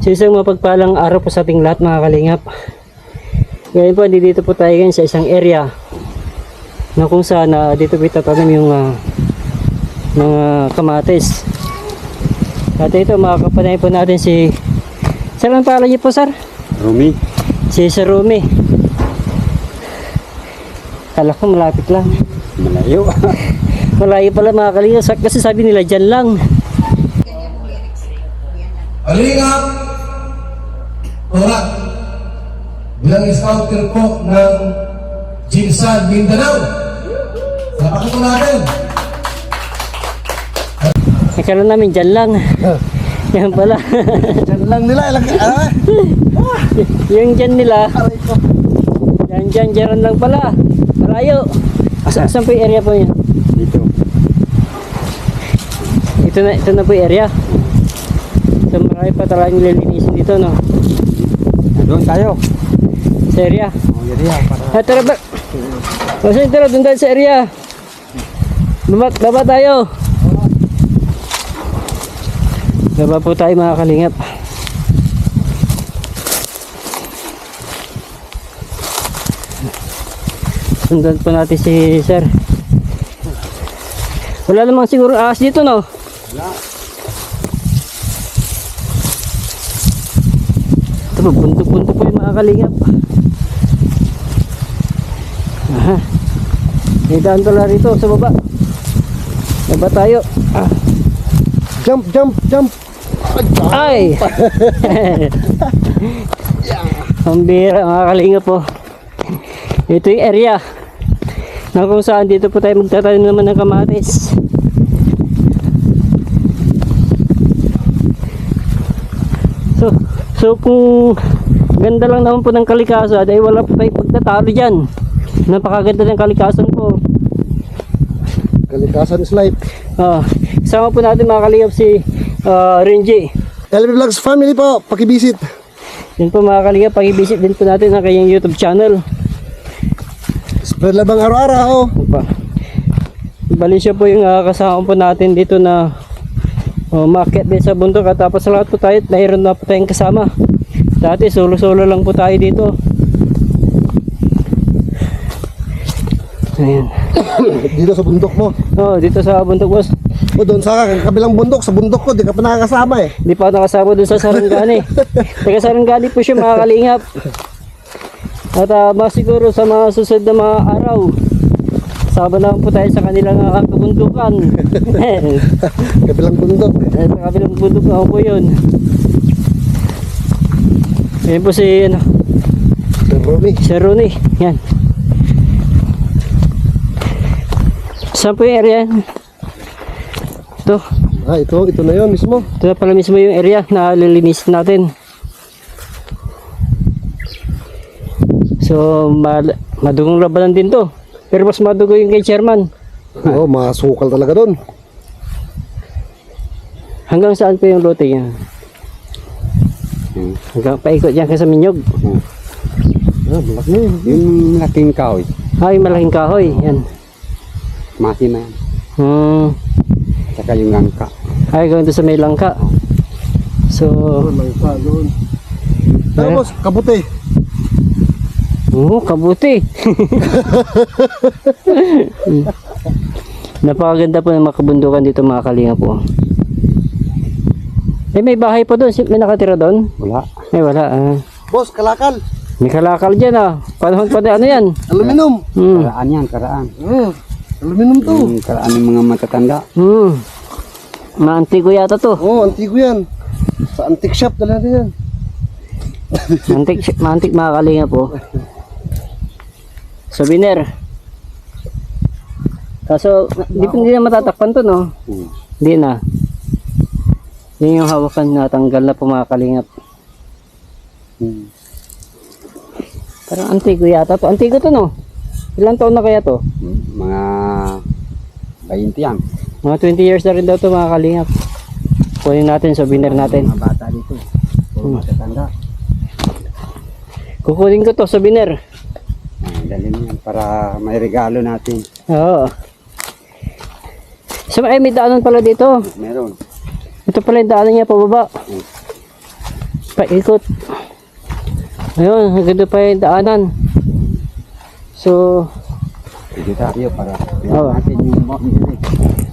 So isang mapagpalang araw po sa ating lahat mga kalingap. Ngayon po, dito po tayo ngayon sa isang area na kung saan na dito po itatanim yung ah, mga kamatis. At ito, makakapanay po natin si... Sir, ang pangalan niyo po, sir? Rumi. Si Sir Rumi. Kala ko malapit lang. Malayo. Malayo pala mga kalingap. Sa- Kasi sabi nila dyan lang. Alingap, Torat, bilang scouter po ng Jinsan Mindanao. Salamat po natin. Akala namin dyan lang. Yan pala. Diyan lang nila, ilang, ah, yung dyan nila. Yan dyan, dyan lang pala. Malayo. Asa, saan po yung area po yun? Dito. Ito na, ito na po yung area. So marami pa talagang nililinisin dito, no? Doon tayo. Sa area. Oh, yari para. Ah, tara ba? Kasi tara, doon tayo sa area. Baba, baba tayo. Baba po tayo mga kalingap. Sundan po natin si sir. Wala namang siguro ahas dito no? Wala. Ito buntok-buntok po yung mga kalingap. Aha. May daan pala rito sa baba. Baba tayo. Ah. jump, jump, jump. Ay! Ang bira mga kalingap po. Ito yung area na kung saan dito po tayo magtatanim naman ng kamatis. So, so kung ganda lang naman po ng kalikasan ay wala po tayong pagtatalo dyan. Napakaganda ng kalikasan po. Kalikasan is life. Ah, kasama po natin mga kalingap si ah, Renji. LB Vlogs family po, pakibisit. Yun po mga kalingap, pag-visit din po natin ang kanyang YouTube channel. Spread labang araw-araw. Bali siya po yung ah, kasama po natin dito na uh, market din sa bundok at tapos lahat po tayo mayroon na po tayong kasama. Dati solo-solo lang po tayo dito. Ayan. Dito sa bundok mo. Oh, dito sa bundok boss. O doon sa kabilang bundok, sa bundok ko, di ka pa nakakasama eh. Hindi pa nakasama dun sa Sarangani. Taga Sarangani po siya mga kalingap. At uh, masiguro sa mga susunod na mga araw, sama naman po tayo sa kanilang uh, kabundukan. Kabilang bundok. Eh, sa kabilang bundok na po yun. Yan po si ano, Sir Romy. si Ronnie. Yan. Saan po yung area? Ito. Ah, ito, ito na yon mismo. Ito na pala mismo yung area na lilinisin natin. So, ma- madugong labanan din to. Pero mas madugo yung kay chairman. Oo, masukal talaga doon. Hanggang saan po yung lote niya? Hmm. Hanggang paikot dyan sa Minyog. Ah, malaki yun. Yung malaking kahoy. Ay, malaking kahoy. Yan. Masi na yan. Hmm. Saka yung langka. Ay, gawin to sa may langka. So, pa doon. Tapos, kabuti. Oo, kabuti. Hmm. Napakaganda po ng mga kabundukan dito mga kalinga po. Eh, may bahay po doon. May nakatira doon? Wala. Ay, wala. Ah. Boss, kalakal. May kalakal dyan ah. Panahon pa na ano yan? Aluminum. Hmm. Karaan yan, karaan. Hmm. Aluminum to. Yung karaan ng mga matatanda. Hmm. Maantiko yata to. Oo, oh, antigo yan. Sa antique shop, natin yan. Mantik, mantik mga kalinga po. Souvenir. Kaso, di, hindi na matatakpan to, no? Hmm. Hindi na. Yun yung hawakan na tanggal na po mga kalingap. Hmm. Parang antigo yata to. Antigo to, no? Ilang taon na kaya to? Mga 20 yan. Mga 20 years na rin daw to mga kalingap. Kunin natin, souvenir natin. Mga bata dito. Puro matatanda. Kukunin ko to, souvenir. Dalhin yan para may regalo natin. Oo. So, ay, may daanan pala dito. Meron. Ito pala yung daanan niya pababa. paikot. Ayun, doon pa yung daanan. So, Dito tayo para Oo. natin yung boundary.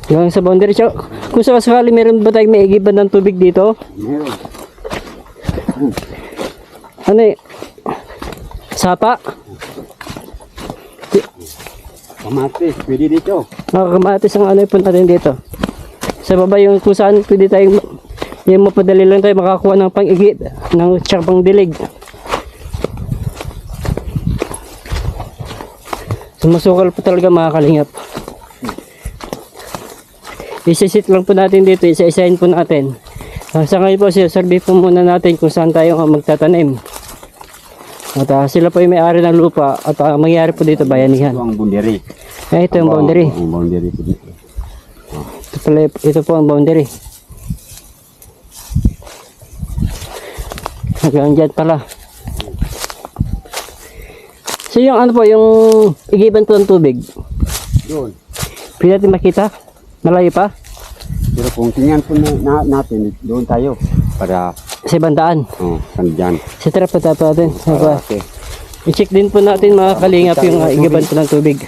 yung sa boundary. So, kung sakasakali meron ba tayong maigiban ng tubig dito? Meron. Ano eh? Sapa? Kamatis, pwede dito. Mga kamatis ang ano punta natin dito. Sa baba yung kung saan pwede tayong yung mapadali lang tayo makakuha ng pang-igit ng tsaka dilig. Sumusukal po talaga mga kalingap. Isisit lang po natin dito, isa-isahin po natin. Ah, sa ngayon po, survey po muna natin kung saan tayo magtatanim. At ah, sila po yung may-ari ng lupa at ah, mangyayari po dito bayanihan. Ito ang boundary. Eh, ito yung boundary. Ang boundary po dito. Ito, pala, ito po ang boundary. Hanggang dyan pala. So yung ano po, yung igiban po ng tubig. Doon. Pwede natin makita? Malayo pa? Pero kung tingnan po na, na- natin, doon tayo. Para, Sa ibang daan. oh, saan dyan. Sa tara pa tapo natin. Para, okay. I-check din po natin mga kalingap yung uh, igiban po ng tubig.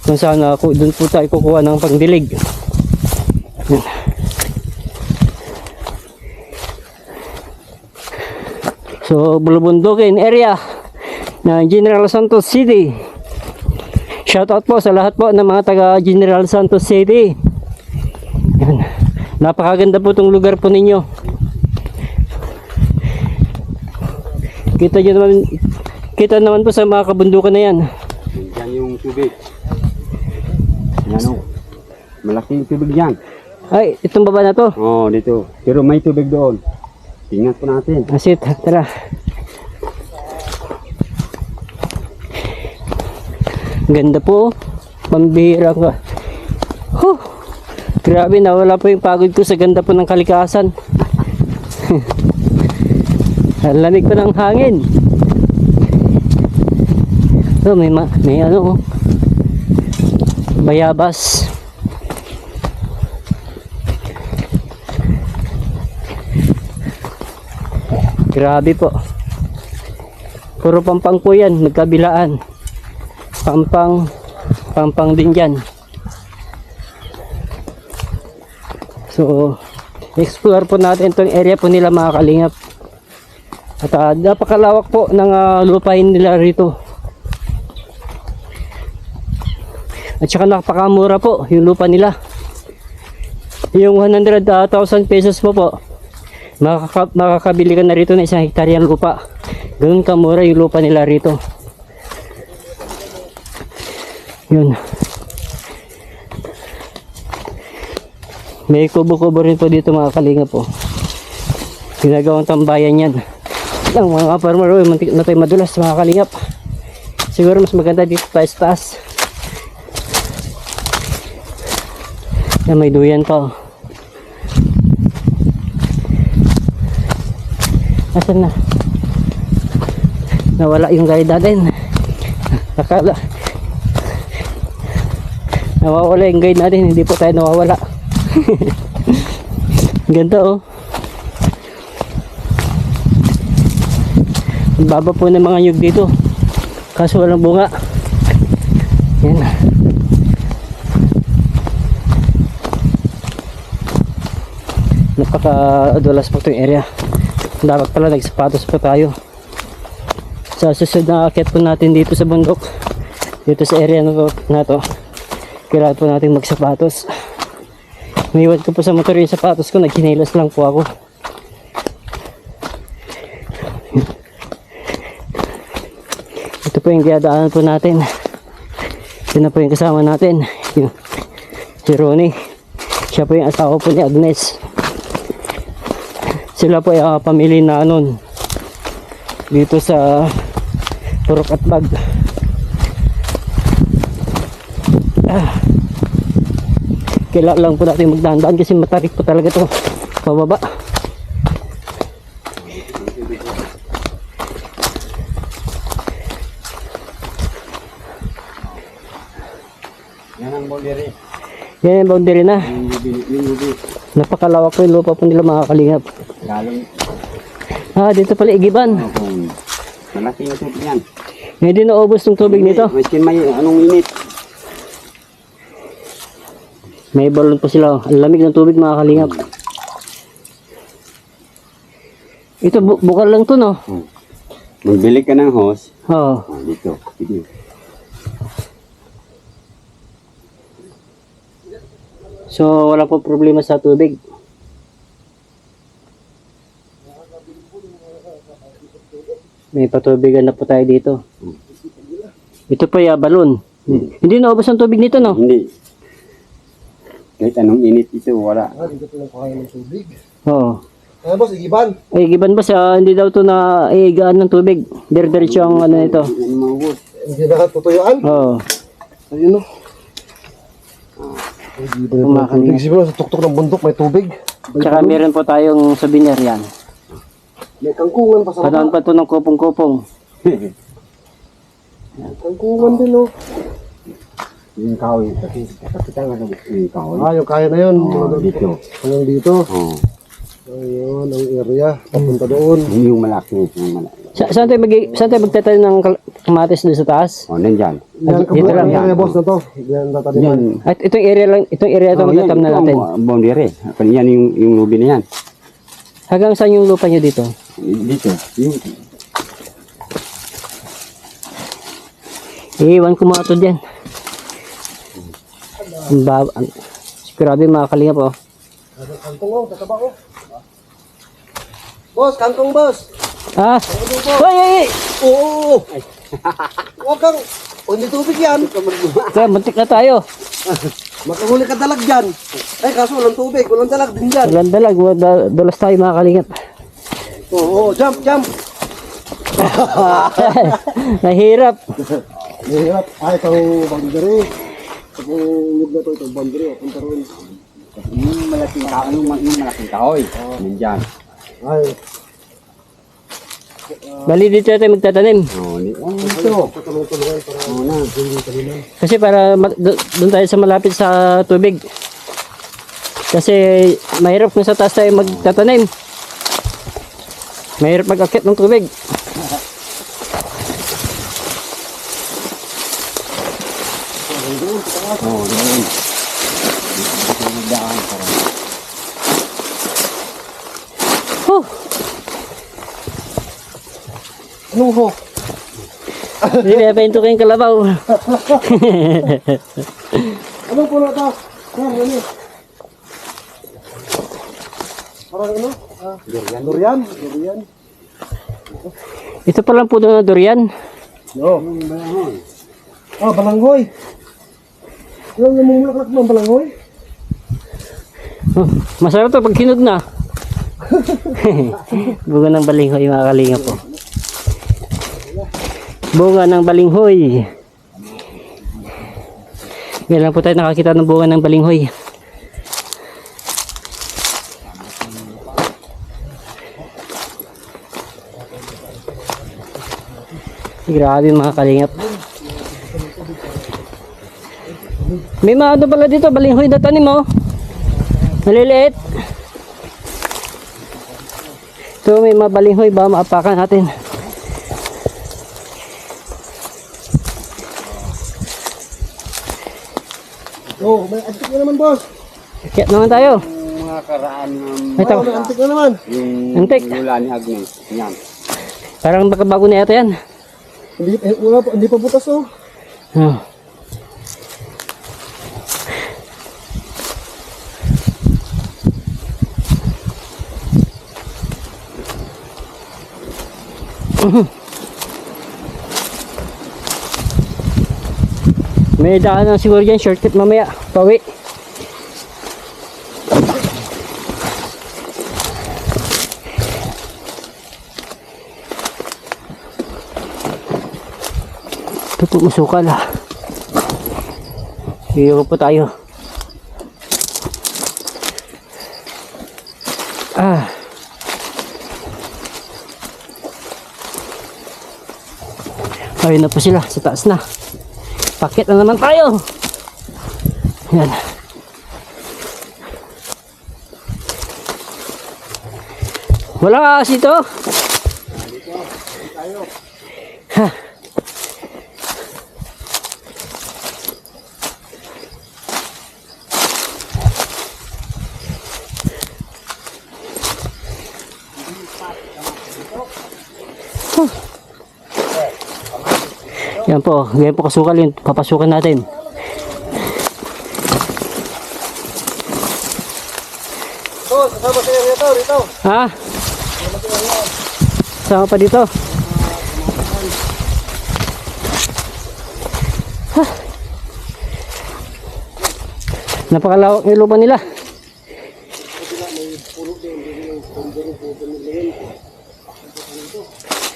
Kung saan uh, ku- doon po tayo kukuha ng pangdilig. Yan. So, Bulubundukin area ng General Santos City. Shoutout po sa lahat po ng mga taga General Santos City. Yan. Napakaganda po itong lugar po ninyo. Kita nyo naman, kita naman po sa mga kabundukan na yan. Dyan yung tubig. Yan o. Malaking tubig dyan. Ay, itong baba na to. Oh, dito. Pero may tubig doon. Tingnan po natin. Asit, tara. Ganda po. oh. Pambihira ka. Huh. Grabe, nawala po yung pagod ko sa ganda po ng kalikasan. Ang lamig po ng hangin. Oh, may, ma may ano, oh. bayabas. Grabe po. Puro pampang po yan, magkabilaan. Pampang, pampang din dyan. So, explore po natin itong area po nila mga kalingap. At ah, napakalawak po ng ah, lupain nila rito. At saka napakamura po yung lupa nila. Yung 100,000 pesos mo po, makaka makakabili ka na rito ng isang hektaryang lupa. Ganun kamura yung lupa nila rito. Yun. May kubo-kubo rin po dito mga kalinga po. Ginagawang tambayan yan. Ang mga farmer, na tayo madulas mga kalingap. Siguro mas maganda dito tayo sa taas. Yan, may duyan pa. oh. Na? Nawala yung guide natin. Akala. Nawawala yung guide natin. Hindi po tayo nawawala. Ganda oh. Baba po ng mga nyug dito. Kaso walang bunga. Yan. Napaka-adulas po itong area. Dapat pala nagsapatos po tayo. Sa susunod na akit po natin dito sa bundok. Dito sa area na. Na to kailangan po natin magsapatos. Umiwan ko po sa motor yung sapatos ko. Nagkinilas lang po ako. Po yung dinadaanan po natin. Yun na po yung kasama natin. Yung, si Ronnie. Siya po yung asawa po ni Agnes. Sila po yung uh, pamilya na nun. Dito sa Purok at Bag. Ah. Kailangan lang po natin magdahan kasi matarik po talaga ito. Pababa. Yan ang boundary. Yan yung boundary na. Napakalawak po yung lupa po nila mga kalingap. Ah, dito pala igiban. Malaki yung tubig yan. Hindi naubos ng tubig nito. Maskin may anong init. May balon pa sila. Ang lamig ng tubig mga kalingap. Ito, bu- bukal lang to, no? Magbili ka ng hose. Oo. Oh, dito. Sige. So, wala po problema sa tubig. May patubigan na po tayo dito. Ito pa ya balon. Hindi naubos ang tubig nito, no? Hindi. Kahit anong init ito, wala. Ah, dito pa lang kaya ng tubig. Oo. Ano boss, igiban? Ay, giban ba sa hindi daw to na igaan ng tubig? Dire-diretso ang ano nito. Hindi na tutuyuan. Oo. Ayun no. Kumakalimutan. tubig. Siguro sa tuktok ng bundok may tubig. Tsaka meron po tayong souvenir yan. May kangkungan pa sa Padaan baba. pa to ng kupong-kupong. Kangkungan din oh. yung kahoy. Kasi kita nga sa yung kahoy. Ah, yung kaya na yun. Oh, dito. Hanggang dito. Oh, Ayun, ang area. Papunta doon. yung malaki. Yung malaki. Sa, saan tayo, mag, saan tayo magtatanim ng kal- kamatis doon sa taas? Oh, nandyan. Yan, Dito lang yan. area boss na to. Yan, tataniman. Yan. At itong area lang, itong area ito Oh, yan, magtatam na ito natin. ang boundary. Yan yung, yung lubi na yan. Hanggang saan yung lupa nyo dito? Dito. Yung, Iiwan ko mga to dyan. Ang baba. ang- Grabe mga kalinga po. Kangkong oh, tataba oh. Boss, kangkong boss. Ah! Hoy! Hoy! Oo. Huwag kang. O, hindi tubig yan. Kaya, muntik na tayo. Makahuli ka dalag dyan. Ay, kaso walang tubig. Walang dalag din dyan. Walang dalag. wala- Dulas tayo mga kalingap. Oo, oh, jump, jump. Nahirap. Mahirap. Ah, itong boundary. Itong lid na to, itong boundary. Punta roon. yung malaking kahoy. Yung, yung malaking kahoy. Nandyan. Ay, Bali dito tayo magtatanim. Oh, oh, ito. Oh, na. Kasi para doon tayo sa malapit sa tubig. Kasi mahirap kung sa taas tayo magtatanim. Mahirap mag-akit ng tubig. Oh, doon. Dito daan para. Huh! Anong ho? Hindi na pa yung kalabaw. Anong puno to? Yan, yan eh. Parang ano? Ah, durian. Durian. Durian. Ito palang puno na durian. No. Ah, balanghoy. Yung namumulaklak mo ang balanghoy? Oh, masarap to pag hinog na. Bunga ng balinghoy mga kalinga po. Bunga ng balinghoy. Ngayon lang po tayo nakakita ng bunga ng balinghoy. Grabe mga kalingap. May mga ano pala dito, balinghoy na tanim oh. Maliliit. Ito may mga balinghoy ba maapakan natin. Oh, may antik na naman, boss. Kaya naman tayo. Yung mga karaan ng Ito, Oh, may antik na naman. yung Antik. lula ni Agnes. Yan. parang baka bago na yata yan. Hindi, eh, wala pa, hindi pa butas, oh. Oh. May daan na siguro dyan, shortcut mamaya. Pawi. Ito po masukal ah. Hiro po tayo. Ayun na po sila, sa taas na. Pakit na naman tayo. Yan. Walang ahas ito? Yan po, yan po kasukal yun. Papasukan natin. Oh, kasama sa rito, rito. Ha? Sama pa dito. Ha. Napakalawak ng lupa nila.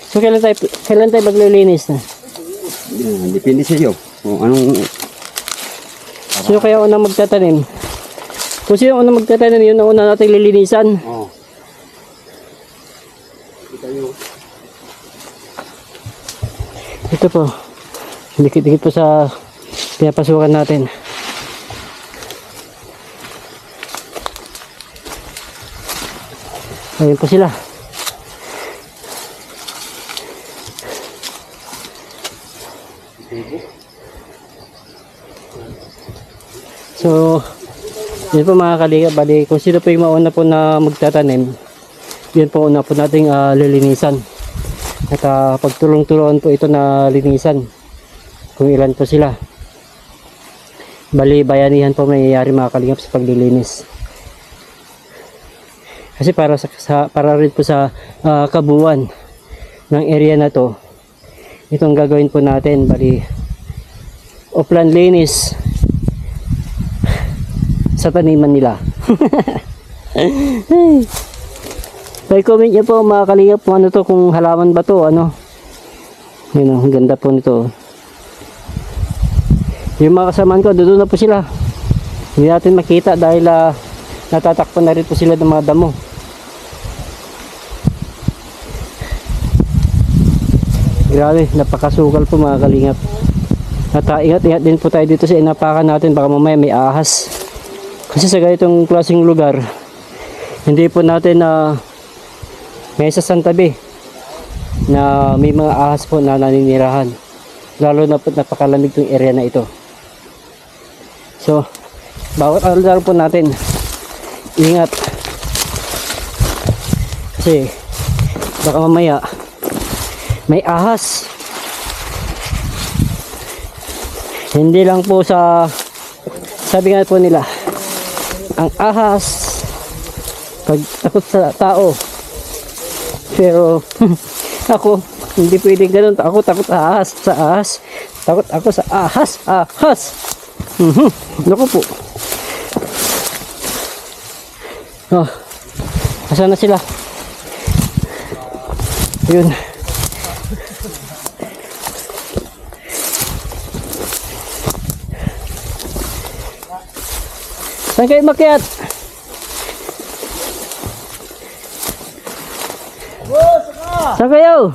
So kailan tayo, kailan tayo maglilinis na? Yan, depende sa iyo. Kung anong Sino kaya unang magtatanim? Kung sino unang magtatanim, yun ang una natin lilinisan. oh. Ito po. Dikit-dikit po sa pinapasukan natin. Ayun po sila. So, yun po mga kaliga, bali kung sino po yung mauna po na magtatanim, yun po una po nating ah, lilinisan. At ah, pagtulong-tulungan po ito na linisan. Kung ilan po sila. Bali, bayanihan po mayayari mga kalingap sa paglilinis. Kasi para sa, sa- para rin po sa ah, kabuuan ng area na to, itong gagawin po natin, bali, upland linis sa taniman nila. Pa-comment niyo po mga kalingap kung ano to, kung halaman ba to, ano. Yun oh, ang ganda po nito. Yung mga kasamaan ko, doon na po sila. Hindi natin makita dahil ah, natatakpan na rin po sila ng mga damo. Grabe, napakasukal po mga kalingap. At ah, ingat-ingat din po tayo dito sa inapakan natin baka mamaya may ahas. Kasi sa ganitong klaseng lugar, hindi po natin na may sasantabi na may mga ahas po na naninirahan. Lalo na po napakalamig tong area na ito. So, bawat araw po natin, ingat. Kasi, baka mamaya, may ahas. Hindi lang po sa, sabi nga po nila, ang ahas, pag takot sa tao, pero ako, hindi pwedeng ganun. Ako takot ahas, sa ahas. Takot ako sa ahas, ahas. Mhm. Naku po. Oh. Asan na sila? Yun. Saan kayo makiat? Saan kayo?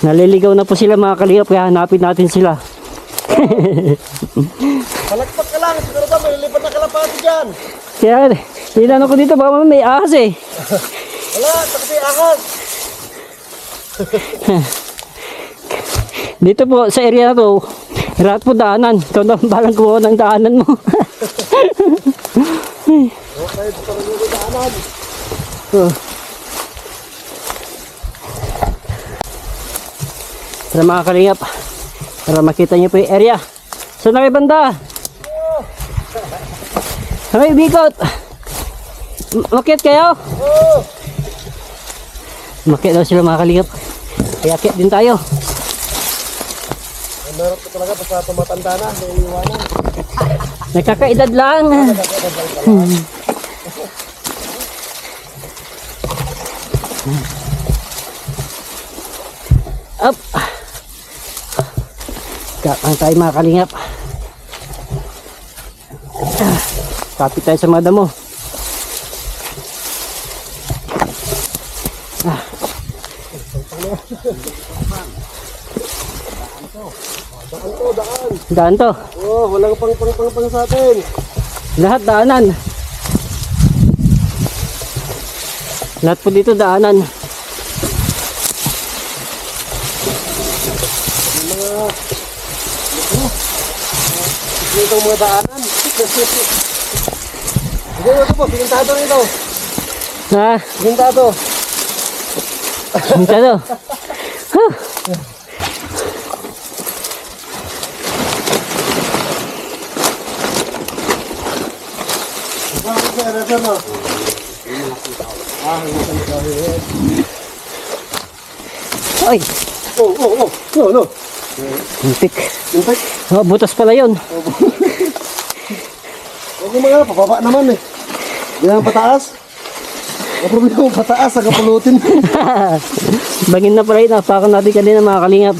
Naliligaw na po sila mga kalingap kaya hanapin natin sila. Palagpak ka lang, siguro ba may lipat na kalapati dyan. Kaya tinanong ko dito baka may ahas eh. Wala, takti ahas. Dito po sa area na to, lahat po daanan. Ikaw na balang kumuha ng daanan mo. Okay, ito talaga yung daanan. Oh. Tara mga kalingap, para makita niyo po yung area. Saan na kayo banda? Saan kayo bikot? Makit kayo? Oh, Makit daw sila mga kalingap. Kaya akit din tayo. Meron ko talaga basta tumatanda na, may iwanan. Nagkakaedad lang. Up. Kakang tayo mga kalingap. Kapit tayo sa mga damo. Daan to. Oh, walang pang pang pang pang sa atin. Lahat daanan. Lahat po dito daanan. Dito ang mga daanan. Hindi, ito po, pintado nito. Ha? Pintado. To. Huh. Ah, hindi ka nagkahit. Ay, Oh, oh, oh. No, no. muntik. Intek. Oh, butas pala yun. Huwag mo mga, pababa naman eh. Di naman pataas. Ang problema mo pataas, nagkapulutin. Bangin na pala yun. Napakan natin kanina mga kalingap.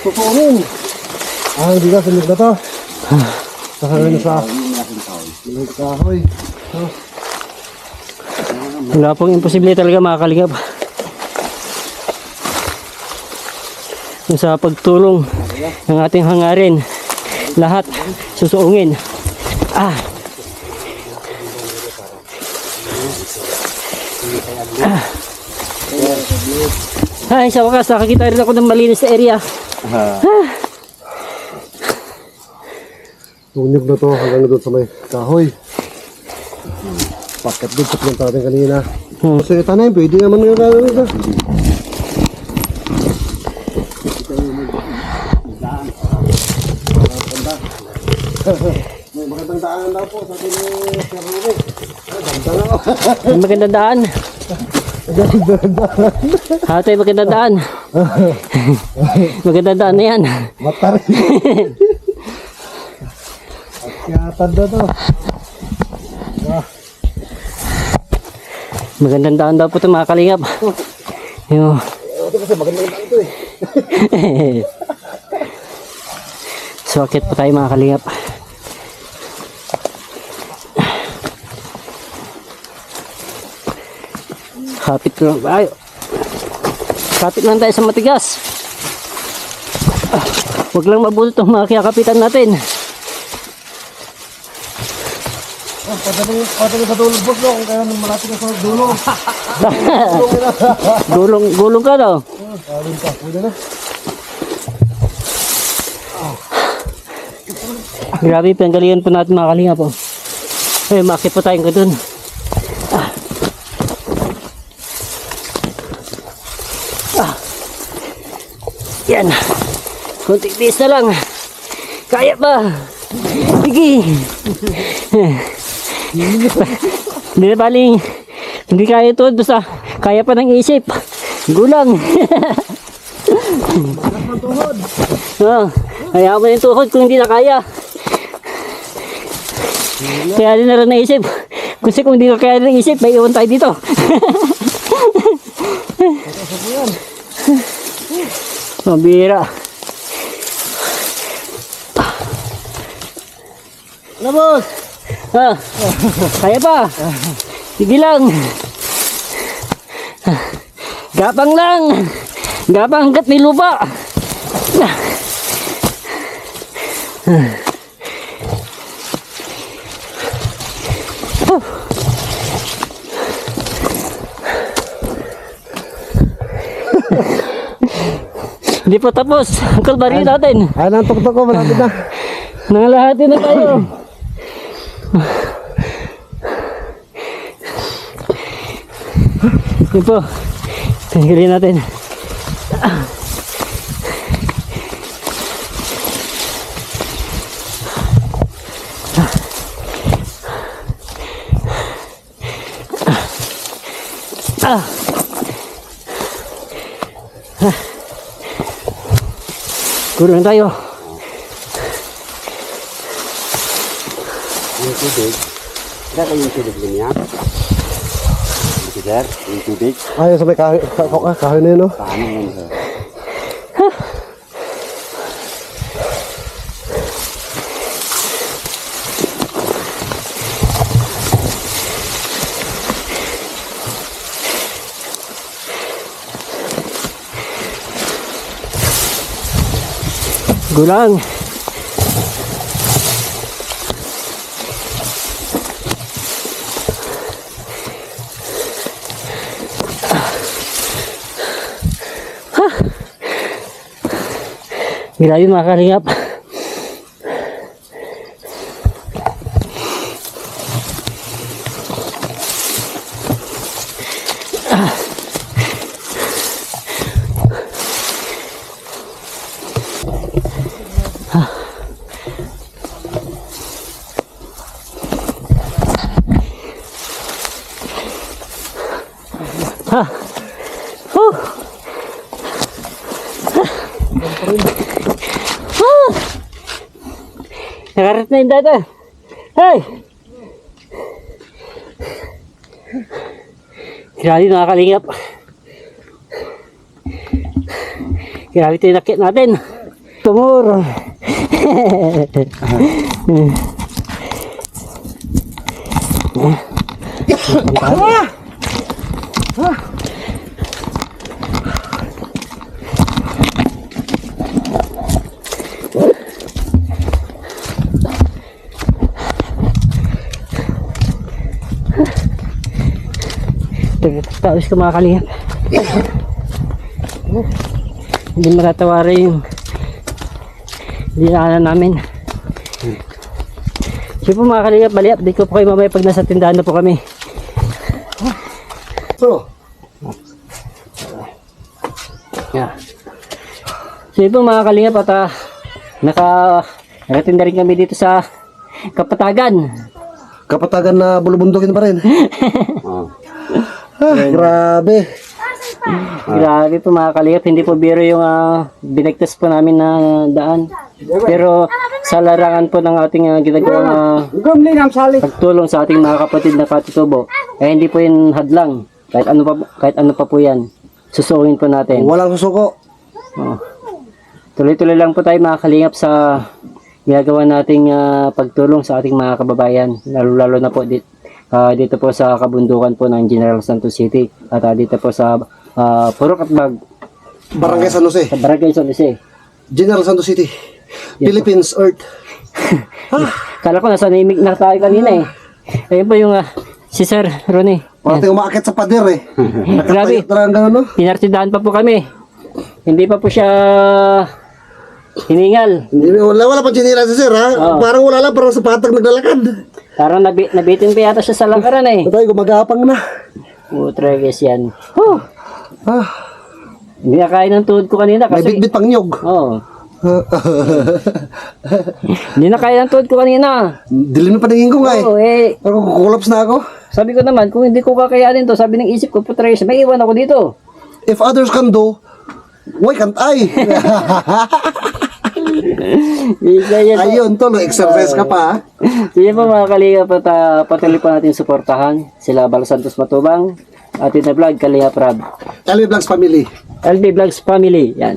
Lahat, tutuunin. Ah, hindi ka, sunod na to. Saka rin sa... Kahoy. Oh, Wala pong imposible talaga mga kalingap. Sa pagtulong ng ating hangarin. Lahat susuungin. Ah. Ah. Ay, sa wakas, nakakita rin ako ng malinis na area. Tunyog na to hanggang doon sa may kahoy. Paket doon sa natin kanina. Hmm. Kasi tanay, pwede naman yung gagawin ito. May magandang daanan daw po sa atin ni Sir Ganda na ako. Magandang daan. Ganda na. Ate, magandang daan. magandang daan na yan. Matar. At kiyatad na to. Magandang daan daw po ito mga kalingap. Yung, Ito kasi magandang daan to eh. so, akit po tayo mga kalingap. Kapit lang tayo. Kapit lang tayo sa matigas. Ah, Huwag lang mabuto itong mga kiyakapitan natin. Oh, padaling, padaling sa dulo boss no, kung kaya malapit na sa dulo. gulong, gulong ka daw. Alin ka, pwede na. Grabe, pinanggalingan po natin mga kalinga po. Eh, makit po tayong ka dun. Ah. Ah. Yan. Kunting tiis na lang. Kaya ba? Sige. Hindi na baling. Hindi kaya ito. Basta kaya pa ng isip. Gulang. Oh, kaya mo yung tuhod kung hindi na kaya. Kaya din na rin naisip. Kasi kung hindi ka kaya ng isip, may iwan tayo dito. Mabira. Ano boss? Ah, kaya pa. Sige lang. Gapang lang. Gapang hanggat may lupa. Hindi pa tapos. Ang kalbaryo natin. Ay, nantok-tok ko, malapit na. Nangalahati na tayo. Yun po. Tinggalin natin. Ah. Kulang tayo. Yung tubig. Sir, yung tubig din niya. Sir, yung tubig. Ay, sa may kahoy, kahoy, kahoy na yun, no? Paano yun, sir? Gulang. Grabe mga kalingap. Data. Hey! Grabe mga kalingap. Grabe ito yung nakit natin. Tumuro. Tapos ka mga kalingap. Hindi matatawarin yung dinaanan namin. Sige po mga kalingap, bali update ko po kayo mamaya pag nasa tindahan na po kami. So, Yeah. Sige po mga kalingap at ah, naka narating na rin kami dito sa Kapatagan. kapatagan na bulubundukin pa rin. Oh. Ah, grabe. Grabe po mga kalingap, hindi po biro yung uh, binigtas po namin na daan. Pero sa larangan po ng ating uh, ginagawang Gumli ng sali. pagtulong sa ating mga kapatid na katutubo, eh hindi po yun hadlang. Kahit ano pa, kahit ano pa po yan. Susuungin po natin. Walang susuko. Oo. Tuloy-tuloy lang po tayo mga kalingap sa ginagawa nating ah, pagtulong sa ating mga kababayan. Lalo-lalo na po dit, ah, dito po sa kabundukan po ng General Santos City at ah, dito po sa uh, Purok at Bag, Barangay San Jose. sa Barangay San Jose. General Santos City. Philippines Earth. Kala ko nasa naming na tayo kanina eh. Ayun po yung ah, si Sir Ronnie. Pati umaakit sa pader eh. Grabe. Ano. Pinartidahan pa po kami. Hindi pa po siya hiningal. Wala, wala pa chinila si sir ha. Oo. Parang wala lang, parang sa patag naglalakad. Parang nabi, nabitin pa yata siya sa lakaran eh. Patay, gumagapang na. Utreges yan. Huh. Ah, Hindi nakain ng tuhod ko kanina may kasi... bitbit pang nyog. Oo. Hindi nakain ng tuhod ko kanina. Dilim na paningin ko nga eh. Oo eh. Ako, kukulaps na ako. Sabi ko naman, kung hindi ko kakayanin to, sabi ng isip ko, putres, may iwan ako dito. If others can do, why can't I? Ayun, to, exercise ka pa. ah. Sige po mga kalinga, pat, uh, patuloy po natin suportahan. Sila Bal Santos Matubang, atin na vlog, Kalinga Prab. LB Vlogs Family. LB Vlogs Family, yan.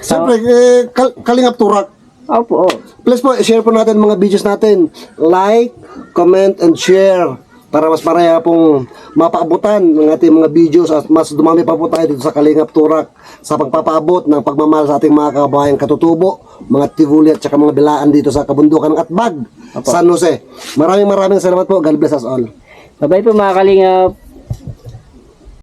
Siyempre, eh, kal- kalingap turak. Opo, oh. Please po, share po natin mga videos natin. Like, comment, and share para mas maraya pong mapaabutan ng ating mga videos at mas dumami pa po tayo dito sa Kalingap Turak sa pagpapaabot ng pagmamahal sa ating mga kababayang katutubo, mga tiguli at saka mga bilaan dito sa Kabundukan at Bag, San Jose. Maraming maraming salamat po. God bless us all. Bye-bye po mga kalinga.